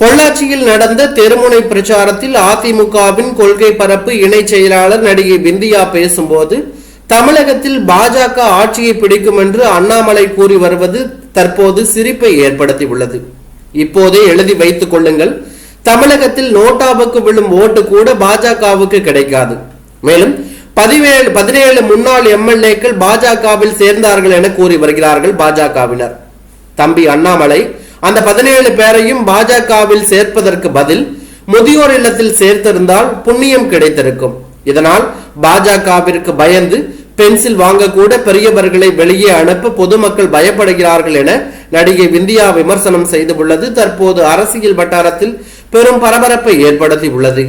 பொள்ளாச்சியில் நடந்த தெருமுனை பிரச்சாரத்தில் அதிமுகவின் கொள்கை பரப்பு இணை செயலாளர் நடிகை விந்தியா பேசும்போது தமிழகத்தில் பாஜக ஆட்சியை பிடிக்கும் என்று அண்ணாமலை கூறி வருவது தற்போது சிரிப்பை ஏற்படுத்தியுள்ளது. இப்போதே எழுதி வைத்துக் கொள்ளுங்கள் தமிழகத்தில் நோட்டாவுக்கு விழும் ஓட்டு கூட பாஜகவுக்கு கிடைக்காது. மேலும் பதிவேழு பதினேழு முன்னாள் எம்எல்ஏக்கள் பாஜகவில் சேர்ந்தார்கள் என கூறி வருகிறார்கள் பாஜகவினர். தம்பி அண்ணாமலை அந்த பதினேழு பேரையும் பாஜகவில் சேர்ப்பதற்கு பதில் முதியோர் இல்லத்தில் சேர்த்திருந்தால் புண்ணியம் கிடைத்திருக்கும். இதனால் பாஜகவிற்கு பயந்து பென்சில் வாங்கக்கூட பெரியவர்களை வெளியே அனுப்ப பொதுமக்கள் பயப்படுகிறார்கள் என நடிகை விந்தியா விமர்சனம் செய்துள்ளது. தற்போது அரசியல் வட்டாரத்தில் பெரும் பரபரப்பை ஏற்படுத்தி உள்ளது